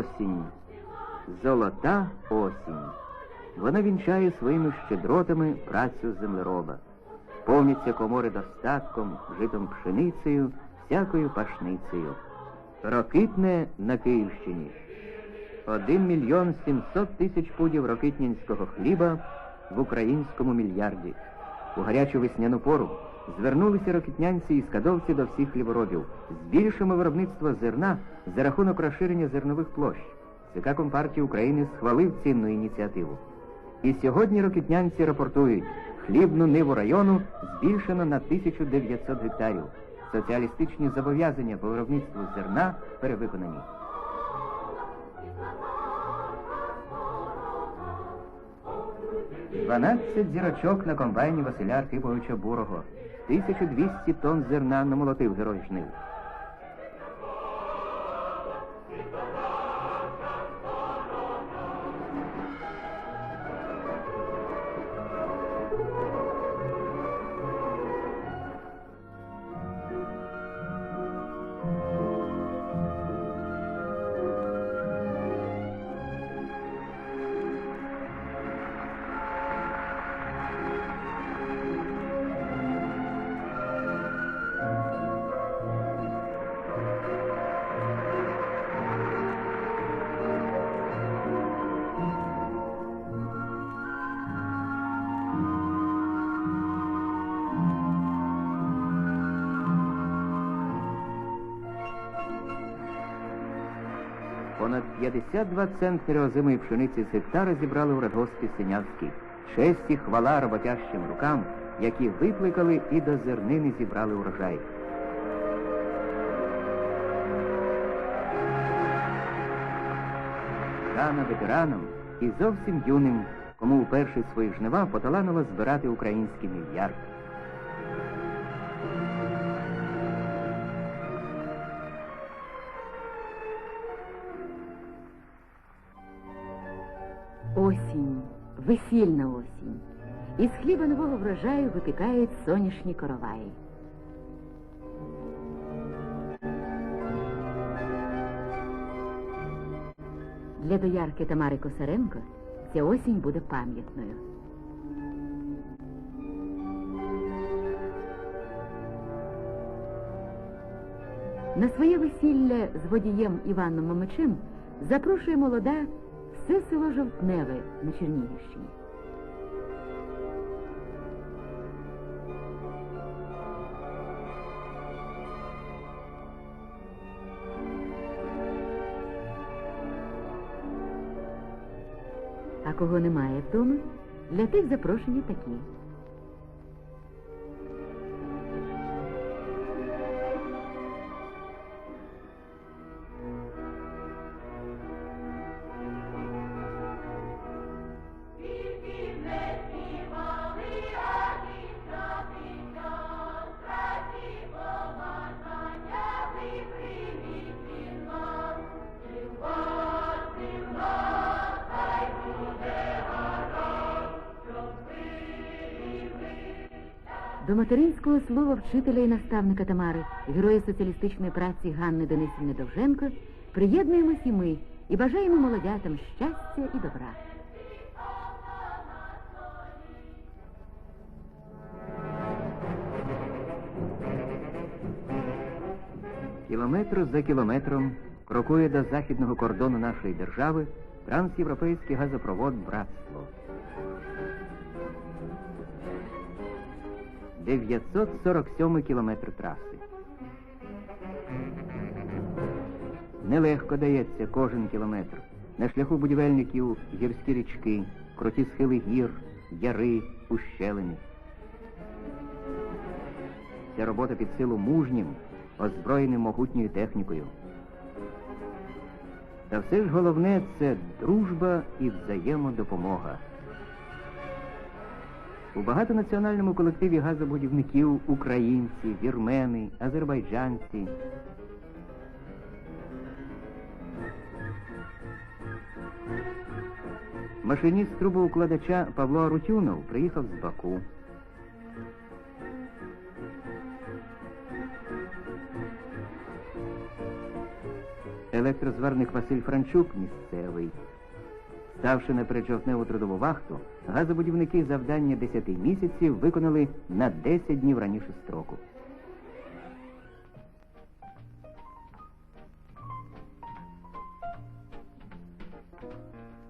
осінь, золота осінь. Вона вінчає своїми щедротами працю землероба. Повняться комори достатком, житом пшеницею, всякою пашницею. Рокитне на Київщині. Один мільйон сімсот тисяч пудів рокитнянського хліба в українському мільярді. У гарячу весняну пору звернулися рокитнянці і скадовці до всіх хліборобів. Збільшимо виробництво зерна за рахунок розширення зернових площ. ЦК Компартії України схвалив цінну ініціативу. І сьогодні рокитнянці рапортують, хлібну ниву району збільшено на 1900 гектарів. Соціалістичні зобов'язання по виробництву зерна перевиконані. Дванадцять зірочок на комбайні Василя Архиповича Бурого. 1200 тонн зерна намолотив герой жнив. Понад 52 центнери озимої пшениці з гектара зібрали у радгоспі Синявський. Честь і хвала роботящим рукам, які викликали і до зернини зібрали урожай. Рано ветеранам і зовсім юним, кому у перші свої жнива поталанило збирати український мільярд. Осінь, весільна осінь. Із хліба нового врожаю випікають соняшні короваї. Для доярки Тамари Косаренко ця осінь буде пам'ятною. На своє весілля з водієм Іваном Мамичем запрошує молода все село Жовтневе на Чернігівщині. А кого немає вдома, для тих запрошені такі. До материнського слова вчителя і наставника Тамари, героя соціалістичної праці Ганни Денисівни Довженко, приєднуємось і ми і бажаємо молодятам щастя і добра. Кілометр за кілометром крокує до західного кордону нашої держави трансєвропейський газопровод Братство. 947 кілометр траси. Нелегко дається кожен кілометр. На шляху будівельників гірські річки, круті схили гір, яри, ущелини. Ця робота під силу мужнім, озброєним могутньою технікою. Та все ж головне це дружба і взаємодопомога. У багатонаціональному колективі газобудівників українці, вірмени, азербайджанці. Машиніст трубоукладача Павло Арутюнов приїхав з Баку. Електрозварник Василь Франчук місцевий. Ставши на переджовтневу трудову вахту, газобудівники завдання 10 місяців виконали на 10 днів раніше строку.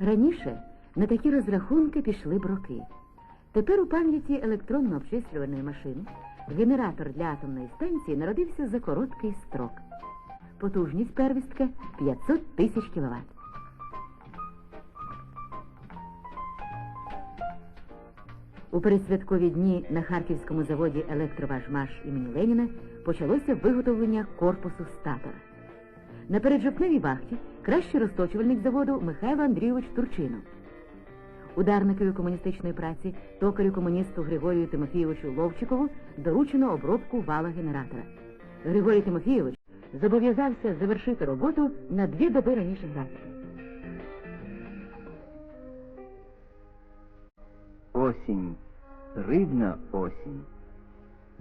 Раніше на такі розрахунки пішли б роки. Тепер у пам'яті електронно-обчислювальної машини генератор для атомної станції народився за короткий строк. Потужність первістка 500 тисяч кВт. У передсвяткові дні на харківському заводі Електроважмаш імені Леніна почалося виготовлення корпусу статора. На переджопневій вахті кращий розточувальник заводу Михайло Андрійович Турчинов. Ударникові комуністичної праці токарю комуністу Григорію Тимофійовичу Ловчикову доручено обробку вала генератора. Григорій Тимофійович зобов'язався завершити роботу на дві доби раніше графіку. Осінь, рибна осінь.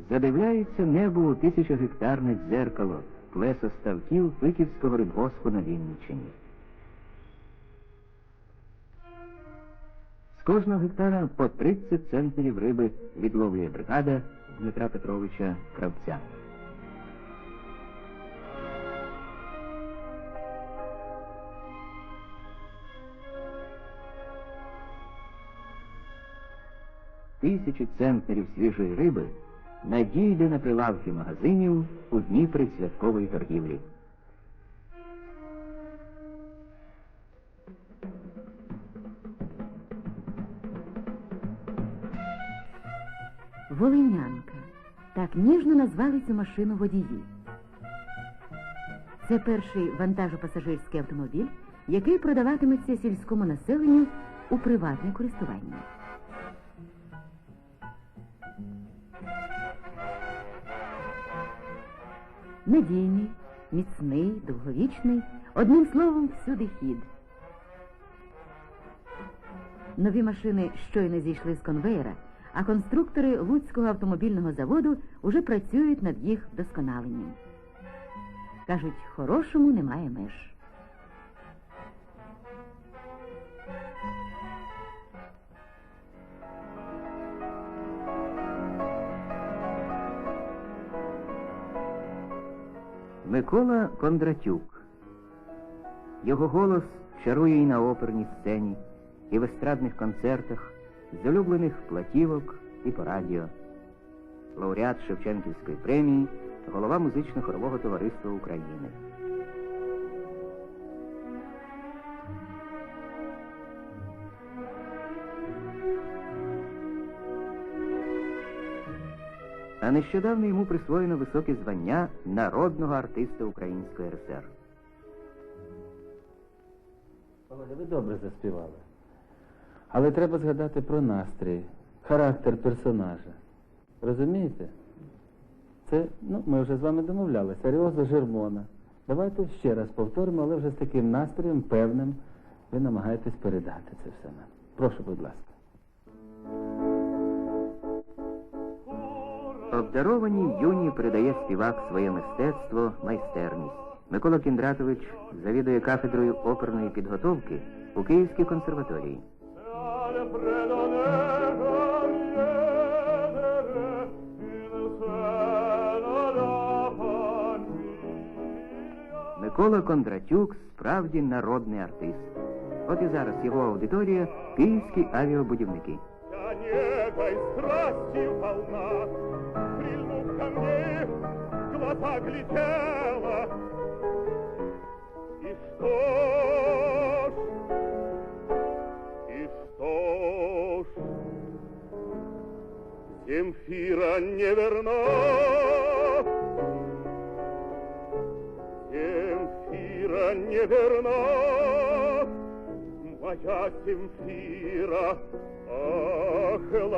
Задивляється небо у тисячогектарне дзеркало, плесо ставків Виківського рибгоспу на Вінниччині. З кожного гектара по 30 центнерів риби відловлює бригада Дмитра Петровича Кравця. Тисячі центнерів свіжої риби надійде на прилавки магазинів у дні предсвяткової торгівлі. Волинянка. Так ніжно назвали цю машину водії. Це перший вантажопасажирський автомобіль, який продаватиметься сільському населенню у приватне користування. Надійний, міцний, довговічний, одним словом, всюди хід. Нові машини щойно зійшли з конвейера, а конструктори Луцького автомобільного заводу уже працюють над їх вдосконаленням. Кажуть, хорошому немає меж. Микола Кондратюк. Його голос чарує і на оперній сцені, і в естрадних концертах, з улюблених платівок і по радіо. Лауреат Шевченківської премії, голова музично-хорового товариства України. А нещодавно йому присвоєно високе звання народного артиста Української РСР. Володя, ви добре заспівали. Але треба згадати про настрій, характер персонажа. Розумієте? Це, ну, ми вже з вами домовлялися, Аріоза Жермона. Давайте ще раз повторимо, але вже з таким настроєм певним ви намагаєтесь передати це все нам. Прошу, будь ласка. Обдарованій юні передає співак своє мистецтво, майстерність. Микола Кіндратович завідує кафедрою оперної підготовки у Київській консерваторії. Микола Кондратюк справді народний артист. От і зараз його аудиторія київські авіабудівники. Глядела. И что ж, и что ж, Земфира не верна, Земфира не верна, моя Земфира охладела.